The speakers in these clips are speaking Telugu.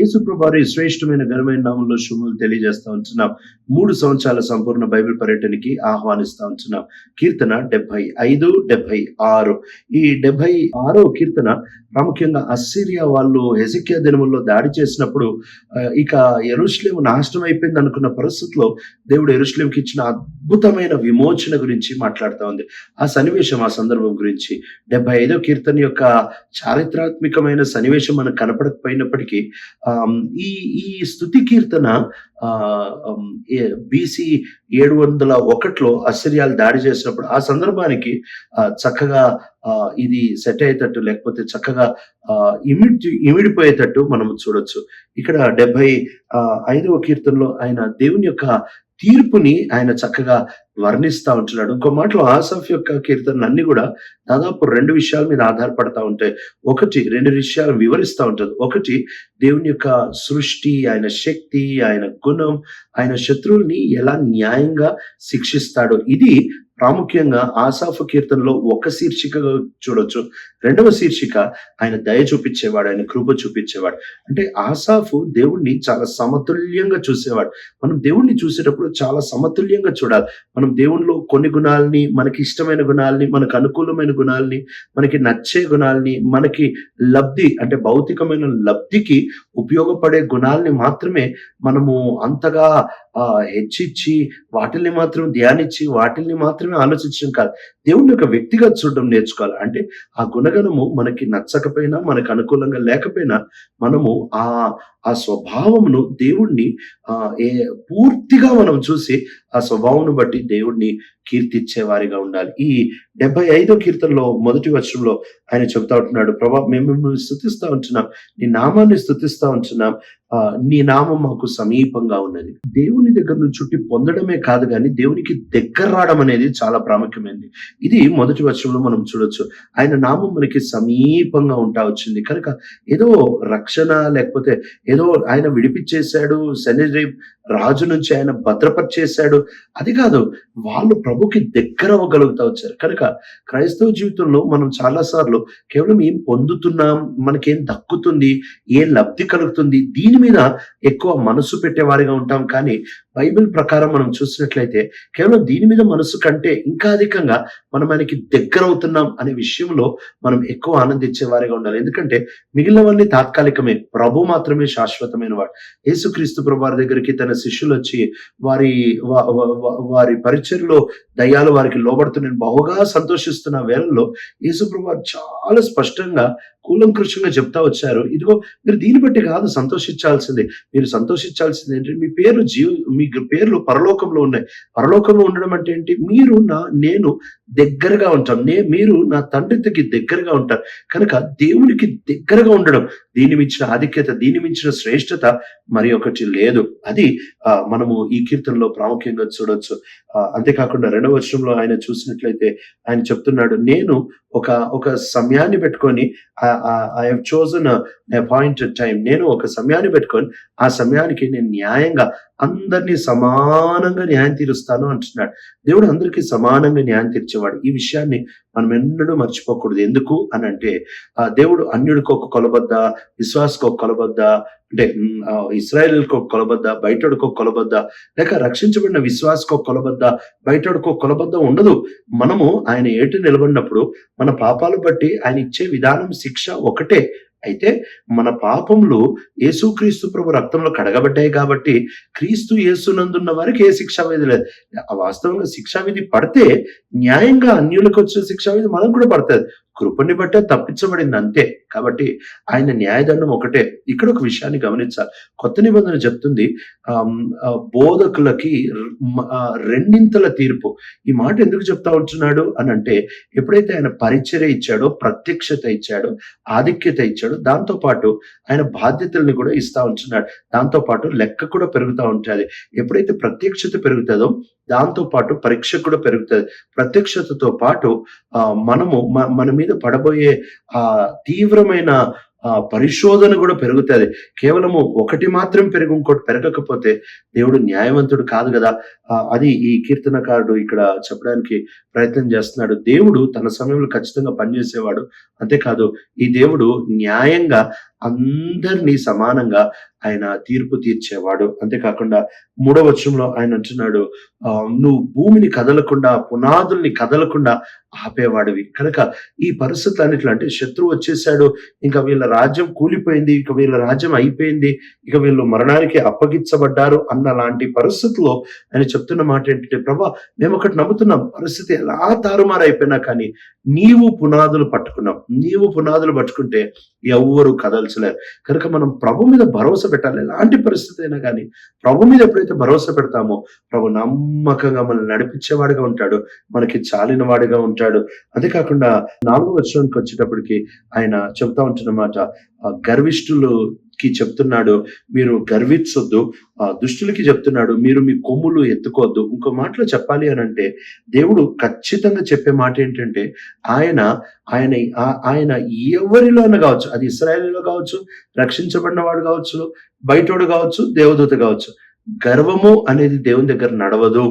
యేసుప్రభారి శ్రేష్టమైన ఘనమైన నామంలో శుభములు తెలియజేస్తా ఉంటున్నాం. మూడు సంవత్సరాల సంపూర్ణ బైబిల్ పర్యటనకి ఆహ్వానిస్తా ఉంటున్నాం. కీర్తన డెబ్బై ఐదు డెబ్బై ఆరు. ఈ డెబ్బై ఆరో కీర్తన ప్రాముఖ్యంగా అస్సిరియా వాళ్ళు హెసికియా దినముల్లో దాడి చేసినప్పుడు ఇక ఎరుశ్లేం నాశనం అయిపోయింది అనుకున్న పరిస్థితిలో దేవుడు ఎరుశ్లేంకి ఇచ్చిన అద్భుతమైన విమోచన గురించి మాట్లాడుతూ ఉంది. ఆ సన్నివేశం ఆ సందర్భం గురించి. డెబ్బై ఐదో కీర్తన యొక్క చారిత్రాత్మకమైన సన్నివేశం మనకు కనపడకపోయినప్పటికీ ఈ ఈ స్థుతి కీర్తన బీసీ ఏడు వందల ఒకటిలో అసిరియాలు దాడి చేసినప్పుడు ఆ సందర్భానికి ఆ, చక్కగా ఆ, ఇది సెట్ అయ్యేటట్టు లేకపోతే చక్కగా ఆ, ఇమిడి ఇమిడిపోయేటట్టు మనం చూడొచ్చు. ఇక్కడ డెబ్బై ఆ, ఐదవ కీర్తనలో ఆయన దేవుని యొక్క తీర్పుని ఆయన చక్కగా వర్ణిస్తా ఉంటున్నాడు. ఇంకో మాటలో ఆసఫ్ యొక్క కీర్తనలు అన్ని కూడా దాదాపు రెండు విషయాల మీద ఆధారపడతా ఉంటాయి. ఒకటి రెండు విషయాలు వివరిస్తూ ఉంటుంది. ఒకటి దేవుని యొక్క సృష్టి ఆయన శక్తి ఆయన గుణం ఆయన శత్రువుల్ని ఎలా న్యాయంగా శిక్షిస్తాడో. ఇది ప్రాముఖ్యంగా ఆసాఫ్ కీర్తనలో ఒక శీర్షికగా చూడొచ్చు. రెండవ శీర్షిక ఆయన దయ చూపించేవాడు ఆయన కృప చూపించేవాడు. అంటే ఆసాఫు దేవుణ్ణి చాలా సమతుల్యంగా చూసేవాడు. మనం దేవుణ్ణి చూసేటప్పుడు చాలా సమతుల్యంగా చూడాలి. మనం దేవునిలో కొన్ని గుణాలని మనకి ఇష్టమైన గుణాలని మనకు అనుకూలమైన గుణాలని మనకి నచ్చే గుణాలని మనకి లబ్ధి అంటే భౌతికమైన లబ్ధికి ఉపయోగపడే గుణాలని మాత్రమే మనము అంతగా హెచ్చిచ్చి వాటిల్ని మాత్రం ధ్యానించి వాటిల్ని మాత్రమే ఆలోచించడం కాదు. దేవుని యొక్క వ్యక్తిగా చూడడం నేర్చుకోవాలి. అంటే ఆ గుణగణము మనకి నచ్చకపోయినా మనకు అనుకూలంగా లేకపోయినా మనము ఆ ఆ స్వభావమును దేవుణ్ణి ఆ ఏ పూర్తిగా మనం చూసి ఆ స్వభావం బట్టి దేవుణ్ణి కీర్తిచ్చే వారిగా ఉండాలి. ఈ డెబ్బై ఐదో కీర్తనలో మొదటి వచనంలో ఆయన చెబుతా ఉంటున్నాడు ప్రభా మేము మిమ్మల్ని స్థుతిస్తా ఉంటున్నాం. నీ నామాన్ని స్థుతిస్తా ఉంటున్నాం. ఆ, నీ నామం మాకు సమీపంగా ఉన్నది. దేవుని దగ్గర నుంచి చుట్టి పొందడమే కాదు కానీ దేవునికి దగ్గర రావడం అనేది చాలా ప్రాముఖ్యమైనది. ఇది మొదటి వచనంలో మనం చూడొచ్చు. ఆయన నామం మనకి సమీపంగా ఉంటా వచ్చింది. కనుక ఏదో రక్షణ లేకపోతే ఏదో ఆయన విడిపించేశాడు శని రాజు నుంచి ఆయన భద్రపరిచేశాడు. అది కాదు వాళ్ళు ప్రభుకి దగ్గర అవ్వగలుగుతా వచ్చారు. కనుక క్రైస్తవ జీవితంలో మనం చాలా సార్లు కేవలం ఏం పొందుతున్నాం మనకేం దక్కుతుంది ఏ లబ్ధి కలుగుతుంది దీని మీద ఎక్కువ మనసు పెట్టేవారిగా ఉంటాం. కానీ బైబిల్ ప్రకారం మనం చూసినట్లయితే కేవలం దీని మీద మనసు కంటే ఇంకా అధికంగా మనం ఆయనకి దగ్గర అవుతున్నాం అనే విషయంలో మనం ఎక్కువ ఆనందించే వారిగా ఉండాలి. ఎందుకంటే మిగిలినవన్నీ తాత్కాలికమే. ప్రభు మాత్రమే శాశ్వతమైన వాడు. యేసుక్రీస్తు ప్రభు వారి దగ్గరికి తన శిష్యులు వచ్చి వారి వారి పరిచయలో దయ్యాలు వారికి లోబడుతూ నేను బహుగా సంతోషిస్తున్న వేళల్లో యేసుప్రభు వారు చాలా స్పష్టంగా కూలంకృషంగా చెప్తా వచ్చారు. ఇదిగో మీరు దీన్ని బట్టి కాదు సంతోషించాల్సింది. మీరు సంతోషించాల్సింది ఏంటంటే మీ పేరు జీవ మీ పేర్లు పరలోకంలో ఉన్నాయి. పరలోకంలో ఉండడం అంటే ఏంటి? మీరు నా నేను దగ్గరగా ఉంటాం. నే మీరు నా తండ్రికి దగ్గరగా ఉంటారు. కనుక దేవునికి దగ్గరగా ఉండడం దీని మించిన ఆధిక్యత దీని మించిన శ్రేష్టత మరి ఒకటి లేదు. అది ఆ, మనము ఈ కీర్తనలో ప్రాముఖ్యంగా చూడొచ్చు. ఆ, అంతేకాకుండా రెండవ వచనంలో ఆయన చూసినట్లయితే ఆయన చెప్తున్నాడు నేను ఒక ఒక సమయాన్ని పెట్టుకొని I have chosen appointed time నేను ఒక సమయాన్ని పెట్టుకొని ఆ సమయానికి నేను న్యాయంగా అందరినీ సమానంగా న్యాయం తీరుస్తాను అంటున్నాడు. దేవుడు అందరికీ సమానంగా న్యాయం తీర్చేవాడు. ఈ విషయాన్ని మనం ఎన్నడూ మర్చిపోకూడదు. ఎందుకు అని అంటే ఆ దేవుడు అన్యుడికి ఒక కొలబద్ద విశ్వాసకు ఒక కొలబద్ద అంటే ఇస్రాయల్కి ఒక కొలబద్ద బయటకు ఒక కొలబద్ద లేక రక్షించబడిన విశ్వాసకు ఒక కొలబద్ద బయటకు ఒక కొలబద్ద ఉండదు. మనము ఆయన ఏటు నిలబడినప్పుడు మన పాపాలు బట్టి ఆయన ఇచ్చే విధానం శిక్ష ఒకటే. అయితే మన పాపములు యేసుక్రీస్తు ప్రభు రక్తంలో కడగబడ్డాయి కాబట్టి క్రీస్తు యేసునందున్న వారికి ఏ శిక్షా విధి లేదు. ఆ వాస్తవంగా శిక్షా విధి పడితే న్యాయంగా అన్యులకు వచ్చిన శిక్షా విధి మనకు కూడా పడుతుంది. కృపని బట్టే తప్పించబడింది అంతే. కాబట్టి ఆయన న్యాయదండం ఒకటే. ఇక్కడ ఒక విషయాన్ని గమనించాలి. కొత్త నిబంధన చెప్తుంది ఆ, బోధకులకి రెండింతల తీర్పు. ఈ మాట ఎందుకు చెప్తా ఉంటున్నాడు అని అంటే ఎప్పుడైతే ఆయన పరిచర్య ఇచ్చాడో ప్రత్యక్షత ఇచ్చాడో ఆధిక్యత ఇచ్చాడో దాంతో పాటు ఆయన బాధ్యతల్ని కూడా ఇస్తా ఉంటున్నాడు. దాంతో పాటు లెక్క కూడా పెరుగుతూ ఉంటుంది. ఎప్పుడైతే ప్రత్యక్షత పెరుగుతుందో దాంతో పాటు పరీక్ష కూడా పెరుగుతుంది ప్రత్యక్షతతో పాటు ఆ మనము మన మీద పడబోయే ఆ తీవ్రమైన ఆ పరిశోధన కూడా పెరుగుతుంది కేవలము ఒకటి మాత్రం పెరుగు ఇంకోటి పెరగకపోతే దేవుడు న్యాయవంతుడు కాదు కదా అది ఈ కీర్తనకారుడు ఇక్కడ చెప్పడానికి ప్రయత్నం చేస్తున్నాడు. దేవుడు తన సమయంలో ఖచ్చితంగా పనిచేసేవాడు. అంతేకాదు ఈ దేవుడు న్యాయంగా అందరినీ సమానంగా ఆయన తీర్పు తీర్చేవాడు. అంతేకాకుండా మూడో వచనంలో ఆయన అంటున్నాడు "నువ్వు భూమిని కదలకుండా, పునాదుల్ని కదలకుండా ఆపేవాడివి." కనుక ఈ పరిస్థితులన్నిట్లో అంటే శత్రువు వచ్చేసాడు. ఇంకా వీళ్ళ రాజ్యం కూలిపోయింది. ఇక వీళ్ళ రాజ్యం అయిపోయింది. ఇక వీళ్ళు మరణానికి అప్పగించబడ్డారు అన్న లాంటి పరిస్థితుల్లో ఆయన చెప్తున్న మాట ఏంటంటే, "ప్రభా ఒకటి నమ్ముతున్నాం. పరిస్థితి ఎలా తారుమారైపోయినా కానీ నీవు పునాదులు పట్టుకున్నావు. నీవు పునాదులు పట్టుకుంటే ఎవ్వరు కదల్చలేరు. కనుక మనం ప్రభు మీద భరోసా పెట్టాలి. ఎలాంటి పరిస్థితి అయినా కానీ ప్రభు మీద ఎప్పుడైతే భరోసా పెడతామో ప్రభు నమ్మకంగా మనల్ని నడిపించేవాడుగా ఉంటాడు. మనకి చాలిన వాడిగా ఉంటాడు. అంతేకాకుండా నాలుగో వచనానికి వచ్చేటప్పటికి ఆయన చెప్తా ఉంటున్నమాట గర్విష్ఠులు కి చెప్తున్నాడు. మీరు గర్వించొద్దు. ఆ దుష్టులకి చెప్తున్నాడు. మీరు మీ కొమ్ములు ఎత్తుకోవద్దు. ఇంకో మాటలో చెప్పాలి అని అంటే దేవుడు ఖచ్చితంగా చెప్పే మాట ఏంటంటే ఆయన ఆయన ఆయన ఎవరిలోనూ కావచ్చు. అది ఇశ్రాయేలీలో కావచ్చు, రక్షించబడిన వాడు కావచ్చు, బయటోడు కావచ్చు, దేవదూత కావచ్చు. గర్వము అనేది దేవుని దగ్గర నడవదు.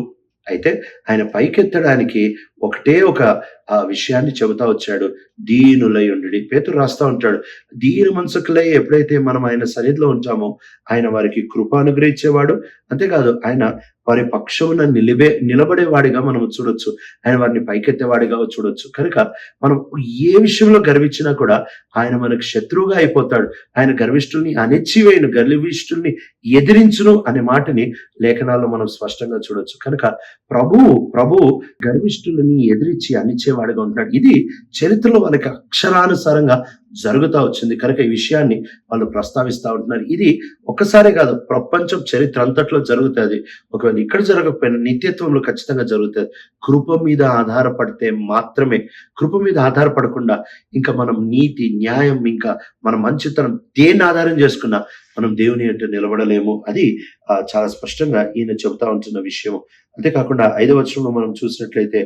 అయితే ఆయన పైకెత్తడానికి ఒకటే ఒక ఆ విషయాన్ని చెబుతా వచ్చాడు. దీనులై ఉండుడి. పేతురు రాస్తా ఉంటాడు. దీన మనసుకులై ఎప్పుడైతే మనం ఆయన సన్నిధిలో ఉంటామో ఆయన వారికి కృప అనుగ్రహించేవాడు. అంతేకాదు ఆయన వారి పక్షమున నిలిబే నిలబడేవాడిగా మనం చూడొచ్చు. ఆయన వారిని పైకెత్తేవాడిగా చూడొచ్చు. కనుక మనం ఏ విషయంలో గర్వించినా కూడా ఆయన మనకు శత్రువుగా అయిపోతాడు. ఆయన గర్విష్ఠుల్ని అణిచివేయును, గర్విష్ఠుల్ని ఎదిరించును అనే మాటని లేఖనాల్లో మనం స్పష్టంగా చూడొచ్చు. కనుక ప్రభువు ప్రభువు గర్విష్ఠులని ఎదిరించి అణిచేవాడిగా ఉంటున్నాడు. ఇది చరిత్రలో వాళ్ళకి అక్షరానుసారంగా జరుగుతా వచ్చింది. కనుక ఈ విషయాన్ని వాళ్ళు ప్రస్తావిస్తా ఉంటున్నారు. ఇది ఒక్కసారే కాదు ప్రపంచం చరిత్ర అంతట్లో జరుగుతుంది ఒకవేళ ఇక్కడ జరగకపోయినా నిత్యత్వంలో ఖచ్చితంగా జరుగుతుంది కృప మీద ఆధారపడితే మాత్రమే కృప మీద ఆధారపడకుండా ఇంకా మనం నీతి, న్యాయం ఇంకా మన మంచితనం దేన్ని ఆధారం చేసుకున్నా మనం దేవుని అంటే నిలబడలేము. అది చాలా స్పష్టంగా ఈయన చెబుతా ఉంటున్న విషయం. అంతేకాకుండా ఐదవ వచనంలో మనం చూసినట్లయితే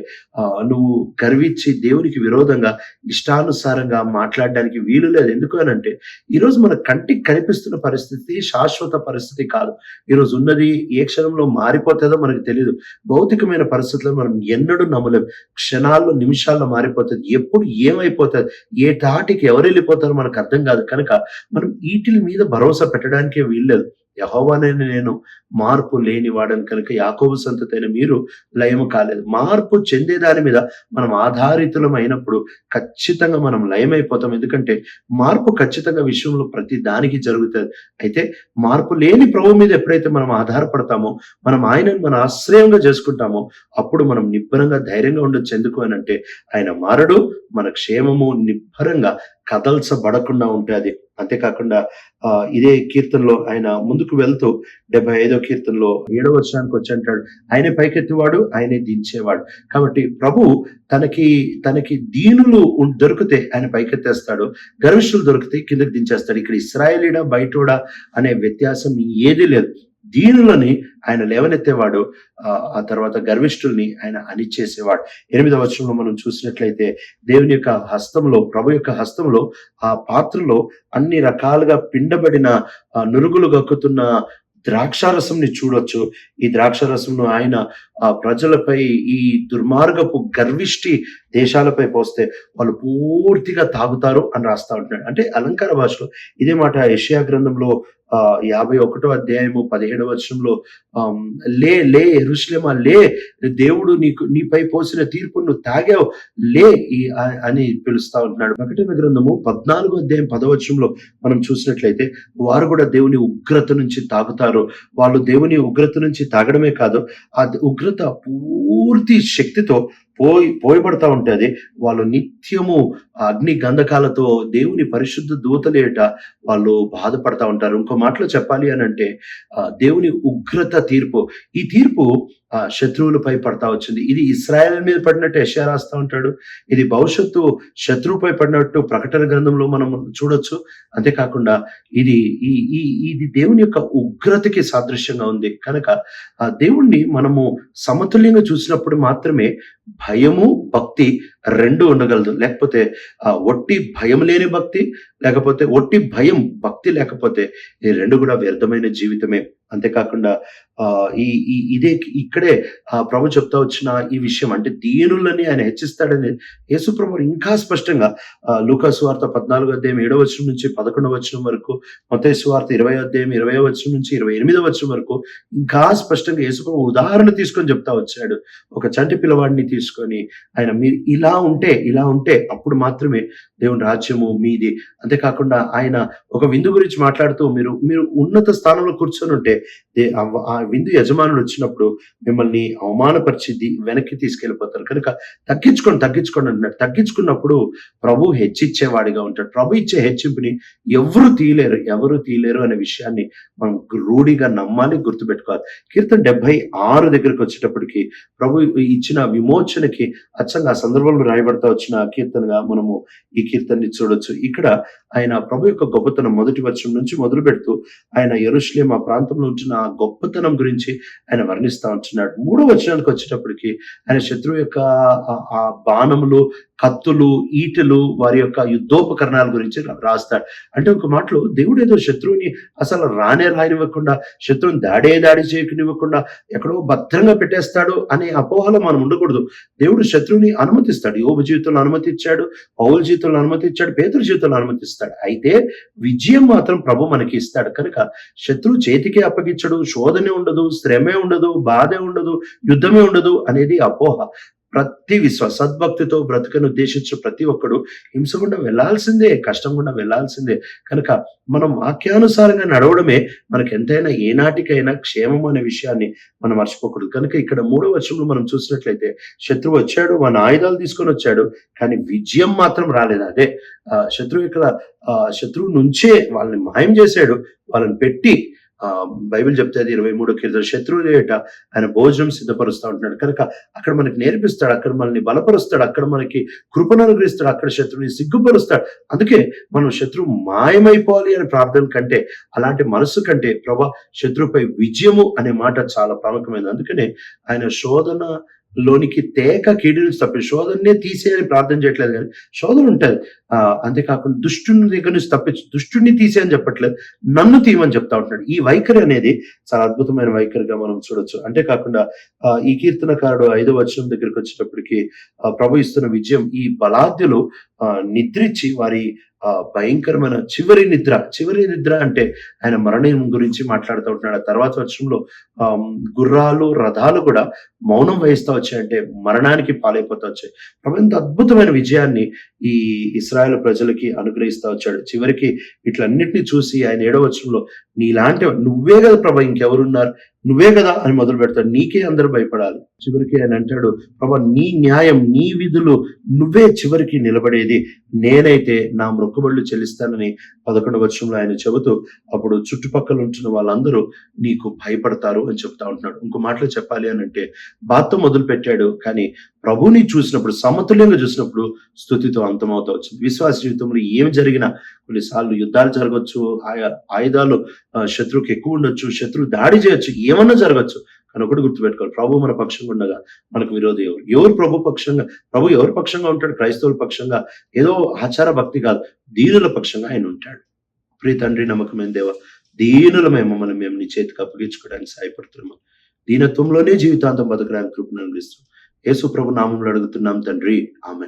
నువ్వు గర్వించి దేవునికి విరోధంగా ఇష్టానుసారంగా మాట్లాడడానికి వీలు లేదు. ఎందుకు అనంటే ఈరోజు మన కంటికి కనిపిస్తున్న పరిస్థితి శాశ్వత పరిస్థితి కాదు. ఈరోజు ఉన్నది ఏ క్షణంలో మారిపోతుందో మనకు తెలియదు భౌతికమైన పరిస్థితులను మనం ఎన్నడూ నమ్మలేం. క్షణాల్లో, నిమిషాల్లో మారిపోతుంది ఎప్పుడు ఏమైపోతది? ఏ తాటికి వెళ్ళిపోతారో మనకు అర్థం కాదు. కనుక మనం ఈటిల మీద భరోసా పెట్టడానికే వీల్లేదు. యెహోవానైన నేను మార్పు లేని వాడని కనుక యాకోబు సంతతైన మీరు లయము కాలేదు. మార్పు చెందే దాని మీద మనం ఆధారితులం అయినప్పుడు ఖచ్చితంగా మనం లయమైపోతాం. ఎందుకంటే మార్పు ఖచ్చితంగా విషయంలో ప్రతి దానికి జరుగుతుంది అయితే మార్పు లేని ప్రభువు మీద ఎప్పుడైతే మనం ఆధారపడతామో, మనం ఆయనను మన ఆశ్రయంగా చేసుకుంటామో అప్పుడు మనం నిబ్బరంగా, ధైర్యంగా ఉండొచ్చు. ఎందుకు అంటే ఆయన మారడు. మన క్షేమము నిబ్బరంగా కదల్చబడకుండా ఉంటుంది అంతేకాకుండా ఆహ్, ఇదే కీర్తనలో ఆయన ముందు ముందుకు వెళ్తూ 75వ కీర్తనలో ఏడవ వచనానికి వచ్చి అంటాడు. ఆయనే పైకెత్తివాడు ఆయనే దించేవాడు. కాబట్టి ప్రభు తనకి తనకి దీనులు దొరికితే ఆయన పైకెత్తేస్తాడు. గర్విష్ఠులు దొరికితే కిందకి దించేస్తాడు. ఇక్కడ ఇశ్రాయేలీయుడా, బయటోడా అనే వ్యత్యాసం ఏదీ లేదు. దీనులని ఆయన లేవనెత్తేవాడు. ఆ తర్వాత గర్విష్ఠుల్ని ఆయన అణిచేసేవాడు. ఎనిమిదవ వచనంలో మనం చూసినట్లయితే దేవుని యొక్క హస్తంలో ప్రభు యొక్క హస్తంలో ఆ పాత్రలో అన్ని రకాలుగా పిండబడిన నురుగులు గక్కుతున్న ద్రాక్షారసంని చూడొచ్చు. ఈ ద్రాక్షారసంను ఆయన ఆ ప్రజలపై ఈ దుర్మార్గపు గర్విష్టి దేశాలపై పోస్తే వాళ్ళు పూర్తిగా తాగుతారు అని రాస్తా ఉంటున్నాడు. అంటే అలంకార భాషలో ఇదే మాట ఏషియా గ్రంథంలో యాభై ఒకటో అధ్యాయము పదిహేడవ వర్షంలో లే లే యెరూషలేమా లే దేవుడు నీకు నీపై పోసిన తీర్పును తాగావు లే ఈ అని పిలుస్తా ఉంటున్నాడు. ప్రకటన గ్రంథము 14 అధ్యాయం 10 మనం చూసినట్లయితే వారు కూడా దేవుని ఉగ్రత నుంచి తాగుతారు. వాళ్ళు దేవుని ఉగ్రత నుంచి తాగడమే కాదు ఆ ఉగ్రత పూర్తి శక్తితో పోయి పోయబడతా ఉంటది. వాళ్ళు నిత్యము అగ్ని గంధకాలతో దేవుని పరిశుద్ధ దూతలేట వాళ్ళు బాధపడతా ఉంటారు. ఇంకో మాటలో చెప్పాలి అని అంటే దేవుని ఉగ్రత తీర్పు. ఈ తీర్పు శత్రువులపై పడతా వచ్చింది. ఇది ఇస్రాయల్ మీద పడినట్టు యెషయా రాస్తా ఉంటాడు. ఇది భవిష్యత్తు శత్రువుపై పడినట్టు ప్రకటన గ్రంథంలో మనం చూడొచ్చు. అంతేకాకుండా ఇది ఈ ఈ ఇది దేవుని యొక్క ఉగ్రతకి సాదృశ్యంగా ఉంది. కనుక ఆ దేవుణ్ణి మనము సమతుల్యంగా చూసినప్పుడు మాత్రమే భయము, భక్తి రెండు ఉండగలదు. లేకపోతే ఆ ఒట్టి భయం లేని భక్తి లేకపోతే ఒట్టి భయం భక్తి లేకపోతే ఈ రెండు కూడా వ్యర్థమైన జీవితమే. అంతేకాకుండా ఆ ఈ ఇదే ఇక్కడే ఆ ప్రభు చెప్తా వచ్చిన ఈ విషయం అంటే దీనులని ఆయన హెచ్చిస్తాడని యేసుప్రభు ఇంకా స్పష్టంగా లూకాసు వార్త పద్నాలుగు అధ్యాయం ఏడవ వచనం నుంచి పదకొండవ వచనం వరకు మతేసు వార్త ఇరవై అధ్యాయం ఇరవై వచనం నుంచి ఇరవై ఎనిమిదవ వచనం వరకు ఇంకా స్పష్టంగా యేసుప్రభు ఉదాహరణ తీసుకొని చెప్తా వచ్చాడు. ఒక చంటి పిల్లవాడిని తీసుకొని ఆయన మీరు ఇలా ఉంటే ఇలా ఉంటే అప్పుడు మాత్రమే దేవుని రాజ్యము మీది. అంతేకాకుండా ఆయన ఒక విందు గురించి మాట్లాడుతూ మీరు మీరు ఉన్నత స్థానంలో కూర్చొని ఉంటే ఆ- విందు యజమానులు వచ్చినప్పుడు మిమ్మల్ని అవమానపరిచింది వెనక్కి తీసుకెళ్ళిపోతారు. కనుక తగ్గించుకొని తగ్గించుకోండి అన్నాడు తగ్గించుకున్నప్పుడు ప్రభు హెచ్చిచ్చేవాడిగా ఉంటాడు. ప్రభు ఇచ్చే హెచ్చింపుని ఎవరు తీయలేరు. ఎవరు తీయలేరు అనే విషయాన్ని మనం రూఢిగా నమ్మాలి గుర్తుపెట్టుకోవాలి. కీర్తన డెబ్బై ఆరు దగ్గరికి వచ్చేటప్పటికి ప్రభు ఇచ్చిన విమోచనకి అచ్చంగా ఆ సందర్భంలో రాయబడతా వచ్చిన కీర్తనగా మనము ఈ కీర్తనని చూడొచ్చు. ఇక్కడ ఆయన ప్రభు యొక్క గొప్పతనం మొదటి వచనం నుంచి మొదలు పెడుతూ ఆయన ఎరుశ్లేం ఆ ప్రాంతంలో ఉంటున్న ఆ గొప్పతనం గురించి ఆయన వర్ణిస్తా ఉంటున్నాడు. మూడో వచనానికి వచ్చేటప్పటికి ఆయన శత్రువు యొక్క ఆ బాణములు కత్తులు ఈటలు వారి యొక్క యుద్ధోపకరణాల గురించి రాస్తాడు. అంటే ఒక మాటలో దేవుడు ఏదో శత్రువుని అసలు రానే రానివ్వకుండా శత్రువుని దాడే దాడి చేయకనివ్వకుండా ఎక్కడో భద్రంగా పెట్టేస్తాడు అనే అపోహలో మనం ఉండకూడదు. దేవుడు శత్రువుని అనుమతిస్తాడు. యోబు జీవితంలో అనుమతి ఇచ్చాడు పౌల జీవితంలో అనుమతి ఇచ్చాడు జీవితంలో అనుమతిస్తాడు. అయితే విజయం మాత్రం ప్రభు మనకి ఇస్తాడు. కనుక శత్రువు చేతికి అప్పగించడు శోధనే ఉండదు శ్రమే ఉండదు బాధే ఉండదు యుద్ధమే ఉండదు అనేది అపోహ. ప్రతి విశ్వ సద్భక్తితో బ్రతుకను ఉద్దేశించు ప్రతి ఒక్కడు హింస గుండా వెళ్ళాల్సిందే కష్టం గుండా వెళ్ళాల్సిందే. కనుక మనం వాక్యానుసారంగా నడవడమే మనకు ఎంతైనా ఏనాటికైనా క్షేమం అనే విషయాన్ని మనం మర్చిపోకూడదు. కనుక ఇక్కడ మూడో వర్షంలో మనం చూసినట్లయితే శత్రువు వచ్చాడు మన ఆయుధాలు తీసుకొని వచ్చాడు కానీ విజయం మాత్రం రాలేదు. అదే ఆ శత్రువు ఇక్కడ ఆ శత్రువు నుంచే వాళ్ళని మాయం చేశాడు వాళ్ళని పెట్టి బైబిల్ చెప్తే ఇరవై మూడు కీర్తన శత్రువు ఏట ఆయన భోజనం సిద్ధపరుస్తూ ఉంటున్నాడు. కనుక అక్కడ మనకి నేర్పిస్తాడు అక్కడ మనల్ని బలపరుస్తాడు అక్కడ మనకి కృపను అనుగ్రహిస్తాడు అక్కడ శత్రువుని సిగ్గుపరుస్తాడు. అందుకే మనం శత్రువు మాయమైపోవాలి అనే ప్రార్థన కంటే అలాంటి మనసు కంటే ప్రభా శత్రువుపై విజయము అనే మాట చాలా ప్రాముఖ్యమైనది. అందుకనే ఆయన శోధన లోనికి తేక కీడుని తప్పి. శోధననే తీసేయని ప్రార్థన చేయట్లేదు కానీ శోధన ఉంటుంది. ఆ అంతేకాకుండా దుష్టుని దగ్గర నుంచి తప్పించి దుష్టుని తీసేయని చెప్పట్లేదు నన్ను తీయమని చెప్తా ఉంటున్నాడు. ఈ వైఖరి అనేది చాలా అద్భుతమైన వైఖరిగా మనం చూడొచ్చు. అంతేకాకుండా ఈ కీర్తనకారుడు ఐదో వచనం దగ్గరికి వచ్చేటప్పటికి ప్రభు ఇస్తున్న విజయం ఈ బలాద్యులు ఆ, నిద్రించి వారి ఆ, భయంకరమైన చివరి నిద్ర చివరి నిద్ర అంటే ఆయన మరణం గురించి మాట్లాడుతూ ఉంటున్నాడు. ఆ తర్వాత వచనంలో ఆ, గుర్రాలు రథాలు కూడా మౌనం వహిస్తూ వచ్చాయంటే మరణానికి పాలైపోతూ వచ్చాయి. ప్రభు ఎంత అద్భుతమైన విజయాన్ని ఈ ఇస్రాయల్ ప్రజలకి అనుగ్రహిస్తూ వచ్చాడు. చివరికి ఇట్లన్నిటిని చూసి ఆయన ఏడవ వచనంలో నీలాంటి నువ్వే కదా ప్రభా ఇంకెవరున్నారు? నువ్వే కదా అని మొదలు పెడతాడు. నీకే అందరూ భయపడాలి. చివరికి ఆయన అంటాడు ప్రభా నీ న్యాయం నీ విధులు నువ్వే చివరికి నిలబడేది. నేనైతే నా మొక్కుబళ్ళు చెల్లిస్తానని పదకొండు వర్షంలో ఆయన చెబుతూ అప్పుడు చుట్టుపక్కల ఉంటున్న వాళ్ళందరూ నీకు భయపడతారు అని చెప్తా ఉంటున్నాడు. ఇంకో మాటలు చెప్పాలి అని అంటే బాత్తో మొదలు పెట్టాడు కానీ ప్రభుని చూసినప్పుడు సమతుల్యంగా చూసినప్పుడు స్థుతితో అంతమవుతా వచ్చింది. విశ్వాస జీవితంలో ఏమి జరిగినా కొన్నిసార్లు యుద్ధాలు జరగవచ్చు ఆయా- ఆయుధాలు శత్రువుకి ఎక్కువ ఉండొచ్చు శత్రువు దాడి చేయొచ్చు ఏమన్నా జరగచ్చు. కానీ ఒకటి గుర్తుపెట్టుకోవాలి ప్రభు మన పక్షంగా ఉండగా మనకు విరోధి ఎవరు? ఎవరు ప్రభు పక్షంగా? ప్రభు ఎవరి పక్షంగా ఉంటాడు? క్రైస్తవుల పక్షంగా? ఏదో ఆచార భక్తి కాదు దీనుల పక్షంగా ఆయన ఉంటాడు. ప్రియ తండ్రి నమ్మకమైన దేవ దీనులమే మమ్మల్ని మేము నీ చేతికి అప్పగించుకోవడానికి సహాయపడుతున్నాము. దీనత్వంలోనే జీవితాంతం బతకడానికి కృపను అందిస్తున్నాం యేసు ప్రభు నామంలో అడుగుతున్నాం తండ్రి. ఆమె